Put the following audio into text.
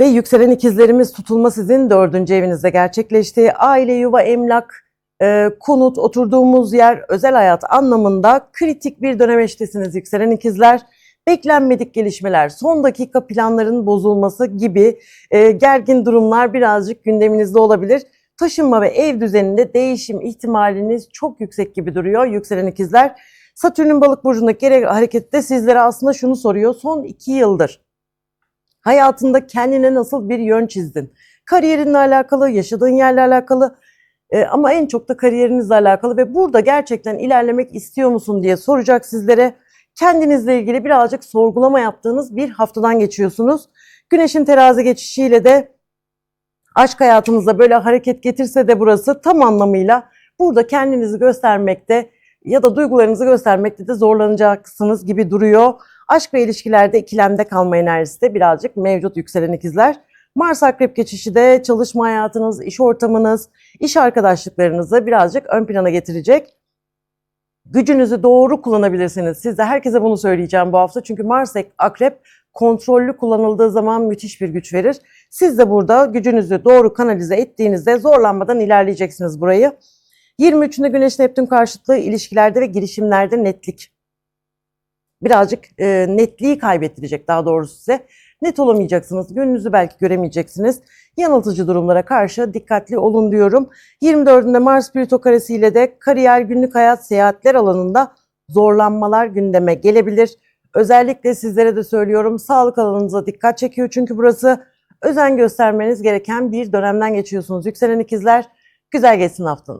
Ve yükselen ikizlerimiz tutulma sizin dördüncü evinizde gerçekleşti. Aile, yuva, emlak, e, konut, oturduğumuz yer, özel hayat anlamında kritik bir dönemeçtesiniz yükselen ikizler. Beklenmedik gelişmeler, son dakika planların bozulması gibi e, gergin durumlar birazcık gündeminizde olabilir. Taşınma ve ev düzeninde değişim ihtimaliniz çok yüksek gibi duruyor yükselen ikizler. Satürn'ün balık burcundaki harekette sizlere aslında şunu soruyor. Son iki yıldır hayatında kendine nasıl bir yön çizdin? Kariyerinle alakalı, yaşadığın yerle alakalı e, ama en çok da kariyerinizle alakalı ve burada gerçekten ilerlemek istiyor musun diye soracak sizlere. Kendinizle ilgili birazcık sorgulama yaptığınız bir haftadan geçiyorsunuz. Güneşin terazi geçişiyle de aşk hayatınızda böyle hareket getirse de burası tam anlamıyla burada kendinizi göstermekte ya da duygularınızı göstermekte de zorlanacaksınız gibi duruyor. Aşk ve ilişkilerde ikilemde kalma enerjisi de birazcık mevcut yükselen ikizler. Mars akrep geçişi de çalışma hayatınız, iş ortamınız, iş arkadaşlıklarınızı birazcık ön plana getirecek. Gücünüzü doğru kullanabilirsiniz. Siz de herkese bunu söyleyeceğim bu hafta. Çünkü Mars akrep kontrollü kullanıldığı zaman müthiş bir güç verir. Siz de burada gücünüzü doğru kanalize ettiğinizde zorlanmadan ilerleyeceksiniz burayı. 23'ünde Güneş Neptün karşıtlığı ilişkilerde ve girişimlerde netlik. Birazcık e, netliği kaybettirecek daha doğrusu size. Net olamayacaksınız. Yönünüzü belki göremeyeceksiniz. Yanıltıcı durumlara karşı dikkatli olun diyorum. 24'ünde Mars Plüto karesiyle de kariyer, günlük hayat, seyahatler alanında zorlanmalar gündeme gelebilir. Özellikle sizlere de söylüyorum sağlık alanınıza dikkat çekiyor çünkü burası özen göstermeniz gereken bir dönemden geçiyorsunuz. Yükselen ikizler güzel geçsin haftanız.